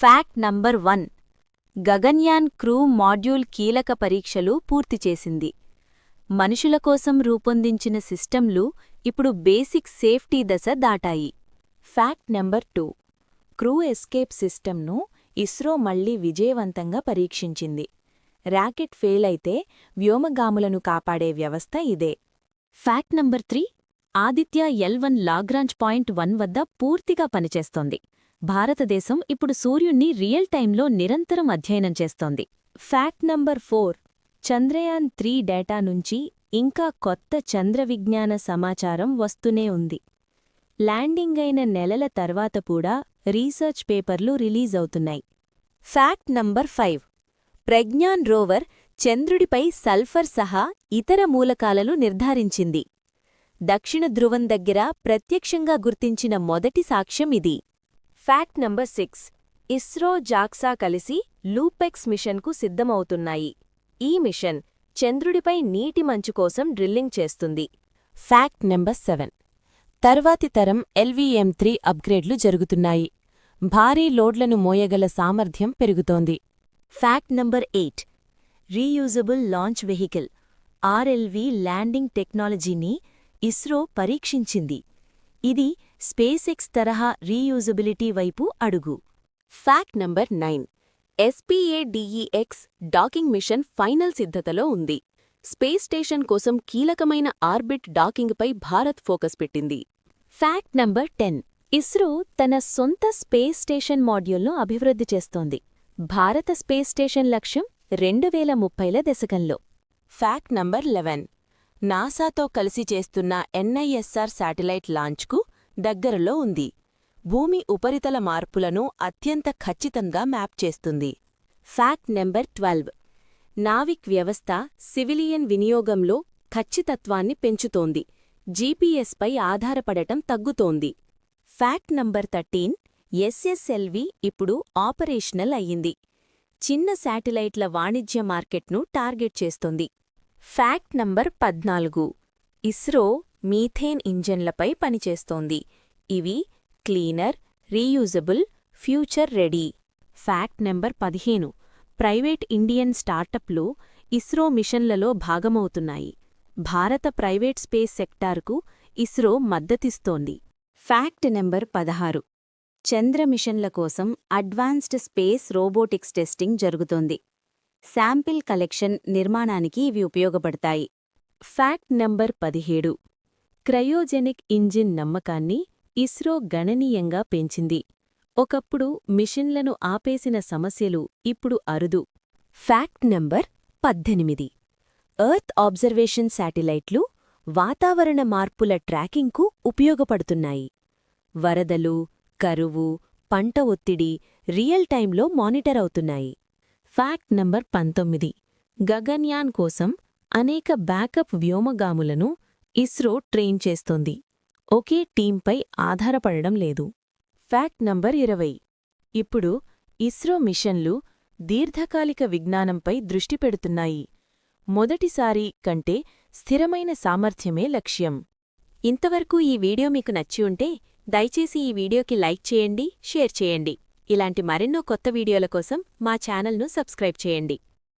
Fact number one. Gaganyaan crew module కీలక పరీక్షలు పూర్తి చేసింది. మనుషుల కోసం రూపొందించిన సిస్టంలు ఇప్పుడు బేసిక్ సేఫ్టీ దశ దాటాయి. Fact number two. Crew escape సిస్టంను ఇస్రో మళ్ళీ విజయవంతంగా పరీక్షించింది. ర్యాకెట్ ఫెయిల్ అయితే వ్యోమగాములను కాపాడే వ్యవస్థ ఇదే. Fact number three. Aditya L one Lagrange point one వద్ద పూర్తిగా పనిచేస్తోంది. భారతదేశం ఇప్పుడు సూర్యుణ్ణి రియల్ టైంలో నిరంతరం అధ్యయనం చేస్తోంది. Fact number four Chandrayaan three data నుంచి ఇంకా కొత్త చంద్రవిజ్ఞాన సమాచారం వస్తూనే ఉంది. ల్యాండింగ్ అయిన నెలల తర్వాత కూడా రీసెర్చ్ పేపర్లు రిలీజ్ అవుతున్నాయి. Fact number five Pragyan rover చంద్రుడిపై సల్ఫర్ సహా ఇతర మూలకాలను నిర్ధారించింది. దక్షిణ ధృవం దగ్గర ప్రత్యక్షంగా గుర్తించిన మొదటి సాక్ష్యం ఇది. Fact number six ISRO JAXA కలిసి లూపెక్స్ మిషన్కు సిద్ధమవుతున్నాయి. ఈ మిషన్ చంద్రుడిపై నీటి మంచు కోసం డ్రిల్లింగ్ చేస్తుంది. ఫ్యాక్ట్ నెంబర్ సెవెన్ తర్వాతి తరం ఎల్వీఎం త్రీ అప్గ్రేడ్లు జరుగుతున్నాయి. భారీ లోడ్లను మోయగల సామర్థ్యం పెరుగుతోంది. Fact number eight reusable launch vehicle RLV landing టెక్నాలజీని ఇస్రో పరీక్షించింది. ఇది స్పేస్ ఎక్స్ తరహా రీయూజబిలిటీ వైపు అడుగు. Fact number nine SPADEX docking mission final సిద్ధతలో ఉంది. స్పేస్ స్టేషన్ కోసం కీలకమైన ఆర్బిట్ డాకింగ్పై భారత్ ఫోకస్ పెట్టింది. ఫ్యాక్ట్ నంబర్ టెన్ ఇస్రో తన సొంత స్పేస్ స్టేషన్ మాడ్యూల్ను అభివృద్ధి చేస్తోంది. భారత స్పేస్ స్టేషన్ లక్ష్యం రెండు వేల ముప్పైల దశకంలో. ఫ్యాక్ట్ నంబర్ లెవెన్ నాసాతో కలిసి చేస్తున్న ఎన్ఐఎస్ఆర్ శాటిలైట్ లాంచ్కు దగ్గరలో ఉంది. భూమి ఉపరితల మార్పులను అత్యంత ఖచ్చితంగా మ్యాప్ చేస్తుంది. Fact number twelve. నావిక్ వ్యవస్థ సివిలియన్ వినియోగంలో ఖచ్చితత్వాన్ని పెంచుతోంది. జీపీఎస్పై ఆధారపడటం తగ్గుతోంది. Fact number thirteen. ఎస్ఎస్ఎల్వి ఇప్పుడు ఆపరేషనల్ అయ్యింది. చిన్న శాటిలైట్ల వాణిజ్య మార్కెట్ను టార్గెట్ చేస్తోంది. ఫ్యాక్ట్ నంబర్ పద్నాలుగు. ఇస్రో మీథేన్ ఇంజన్లపై పనిచేస్తోంది. ఇవి cleaner reusable future ready. Fact number పదిహేను. ప్రైవేట్ ఇండియన్ స్టార్టప్లు ఇస్రో మిషన్లలో భాగమవుతున్నాయి. భారత ప్రైవేట్ స్పేస్ సెక్టార్కు ఇస్రో మద్దతిస్తోంది. ఫ్యాక్ట్ నెంబర్ పదహారు. చంద్ర మిషన్ల కోసం అడ్వాన్స్డ్ స్పేస్ రోబోటిక్స్ టెస్టింగ్ జరుగుతోంది. శాంపిల్ కలెక్షన్ నిర్మాణానికి ఇవి ఉపయోగపడతాయి. ఫ్యాక్ట్ నంబర్ పదిహేడు. క్రయోజెనిక్ ఇంజిన్ నమ్మకాన్ని ఇస్రో గణనీయంగా పెంచింది. ఒకప్పుడు మిషన్లను ఆపేసిన సమస్యలు ఇప్పుడు అరుదు. ఫ్యాక్ట్ నంబర్ పద్దెనిమిది. ఎర్త్ ఆబ్జర్వేషన్ శాటిలైట్లు వాతావరణ మార్పుల ట్రాకింగ్కు ఉపయోగపడుతున్నాయి. వరదలు కరువు పంట ఒత్తిడి రియల్ టైంలో మానిటర్ అవుతున్నాయి. ఫ్యాక్ట్ నంబర్ పంతొమ్మిది. గగన్యాన్ కోసం అనేక బ్యాకప్ వ్యోమగాములను ఇస్రో ట్రైన్ చేస్తోంది. ఒకే టీంపై ఆధారపడడం లేదు. ఫ్యాక్ట్ నంబర్ ఇరవై. ఇప్పుడు ఇస్రో మిషన్లు దీర్ఘకాలిక విజ్ఞానంపై దృష్టి పెడుతున్నాయి. మొదటిసారి కంటే స్థిరమైన సామర్థ్యమే లక్ష్యం. ఇంతవరకు ఈ వీడియో మీకు నచ్చి ఉంటే దయచేసి ఈ వీడియోకి లైక్ చేయండి షేర్ చేయండి. ఇలాంటి మరెన్నో కొత్త వీడియోల కోసం మా ఛానల్ను సబ్స్క్రైబ్ చేయండి.